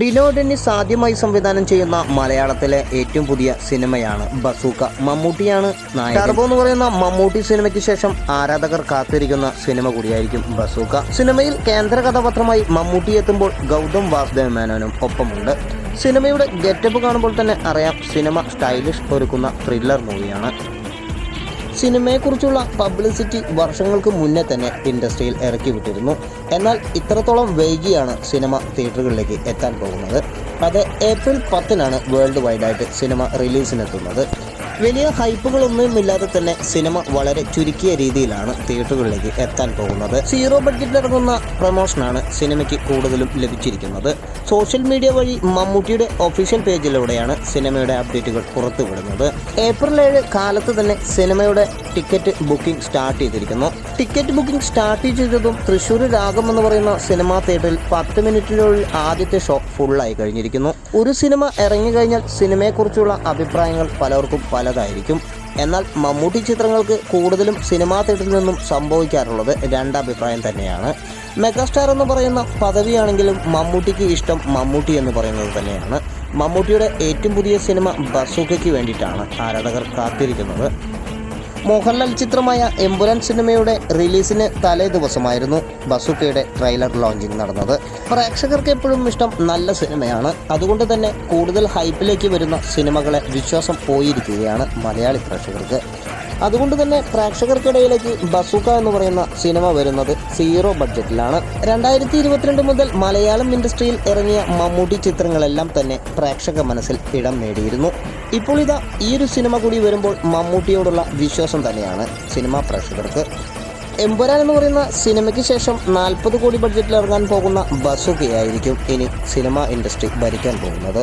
ഡിനോ സാധ്യമായി സംവിധാനം ചെയ്യുന്ന മലയാളത്തിലെ ഏറ്റവും പുതിയ സിനിമയാണ് ബസൂക്ക. മമ്മൂട്ടിയാണ് ടർബോ എന്ന് പറയുന്ന മമ്മൂട്ടി സിനിമയ്ക്ക് ശേഷം ആരാധകർ കാത്തിരിക്കുന്ന സിനിമ കൂടിയായിരിക്കും ബസൂക്ക. സിനിമയിൽ കേന്ദ്ര കഥാപാത്രമായി മമ്മൂട്ടി എത്തുമ്പോൾ ഗൗതം വാസുദേവ മേനോനും ഒപ്പമുണ്ട്. സിനിമയുടെ ഗെറ്റപ്പ് കാണുമ്പോൾ തന്നെ അറിയാം സിനിമ സ്റ്റൈലിഷ് ഒരുക്കുന്ന ത്രില്ലർ മൂവിയാണ് സിനിമയെക്കുറിച്ചുള്ള പബ്ലിസിറ്റി വർഷങ്ങൾക്ക് മുന്നേ തന്നെ ഇൻഡസ്ട്രിയിൽ ഇറക്കി വിട്ടിരുന്നു. എന്നാൽ ഇത്രത്തോളം വൈകിയാണ് സിനിമ തിയേറ്ററുകളിലേക്ക് എത്താൻ പോകുന്നത്. അത് ഏപ്രിൽ പത്തിനാണ് വേൾഡ് വൈഡായിട്ട് സിനിമ റിലീസിനെത്തുന്നത് വലിയ ഹൈപ്പുകളൊന്നും ഇല്ലാതെ തന്നെ സിനിമ വളരെ ചുരുക്കിയ രീതിയിലാണ് തിയേറ്ററുകളിലേക്ക് എത്താൻ പോകുന്നത്. സീറോ ബഡ്ജറ്റിൽ ഇറങ്ങുന്ന പ്രൊമോഷനാണ് സിനിമയ്ക്ക് കൂടുതലും ലഭിച്ചിരിക്കുന്നത്. സോഷ്യൽ മീഡിയ വഴി മമ്മൂട്ടിയുടെ ഒഫീഷ്യൽ പേജിലൂടെയാണ് സിനിമയുടെ അപ്ഡേറ്റുകൾ പുറത്തുവിടുന്നത്. ഏപ്രിൽ ഏഴ് കാലത്ത് തന്നെ സിനിമയുടെ ടിക്കറ്റ് ബുക്കിംഗ് സ്റ്റാർട്ട് ചെയ്തിരിക്കുന്നു. ടിക്കറ്റ് ബുക്കിംഗ് സ്റ്റാർട്ട് ചെയ്തതും തൃശ്ശൂർ രാഗം എന്ന് പറയുന്ന സിനിമാ തിയേറ്ററിൽ പത്ത് മിനിറ്റിനുള്ളിൽ ആദ്യത്തെ ഷോ ഫുള്ളായി കഴിഞ്ഞിരിക്കുന്നു. ഒരു സിനിമ ഇറങ്ങി കഴിഞ്ഞാൽ സിനിമയെക്കുറിച്ചുള്ള അഭിപ്രായങ്ങൾ പലർക്കും പലതായിരിക്കും എന്നാൽ മമ്മൂട്ടി ചിത്രങ്ങൾക്ക് കൂടുതലും സിനിമാ തിയേറ്ററിൽ നിന്നും സംഭവിക്കാറുള്ളത് രണ്ടഭിപ്രായം തന്നെയാണ്. മെഗാസ്റ്റാർ എന്ന് പറയുന്ന പദവിയാണെങ്കിലും മമ്മൂട്ടിക്ക് ഇഷ്ടം മമ്മൂട്ടി എന്ന് പറയുന്നത് തന്നെയാണ്. മമ്മൂട്ടിയുടെ ഏറ്റവും പുതിയ സിനിമ ബസൂക്കയ്ക്ക് വേണ്ടിയിട്ടാണ് ആരാധകർ കാത്തിരിക്കുന്നത്. മോഹൻലാൽ ചിത്രമായ എംബുലൻസ് സിനിമയുടെ റിലീസിന് തലേ ദിവസമായിരുന്നു ബസുക്കയുടെ ട്രെയിലർ ലോഞ്ചിങ് നടന്നത്. പ്രേക്ഷകർക്ക് എപ്പോഴും ഇഷ്ടം നല്ല സിനിമയാണ്. അതുകൊണ്ട് തന്നെ കൂടുതൽ ഹൈപ്പിലേക്ക് വരുന്ന സിനിമകളെ വിശ്വാസം പോയിരിക്കുകയാണ് മലയാളി പ്രേക്ഷകർക്ക്. അതുകൊണ്ട് തന്നെ പ്രേക്ഷകർക്കിടയിലേക്ക് ബസൂക്ക എന്ന് പറയുന്ന സിനിമ വരുന്നത് സീറോ ബഡ്ജറ്റിലാണ്. രണ്ടായിരത്തി ഇരുപത്തിരണ്ട് മുതൽ മലയാളം ഇൻഡസ്ട്രിയിൽ ഇറങ്ങിയ മമ്മൂട്ടി ചിത്രങ്ങളെല്ലാം തന്നെ പ്രേക്ഷക മനസ്സിൽ ഇടം നേടിയിരുന്നു. ഇപ്പോൾ ഇതാ ഈ ഒരു സിനിമ കൂടി വരുമ്പോൾ മമ്മൂട്ടിയോടുള്ള വിശ്വാസം തന്നെയാണ് സിനിമാ പ്രേക്ഷകർക്ക്. എമ്പുരാൻ എന്ന് പറയുന്ന സിനിമയ്ക്ക് ശേഷം നാൽപ്പത് കോടി ബഡ്ജറ്റിൽ ഇറങ്ങാൻ പോകുന്ന ബസുകയായിരിക്കും ഇനി സിനിമ ഇൻഡസ്ട്രി ഭരിക്കാൻ പോകുന്നത്.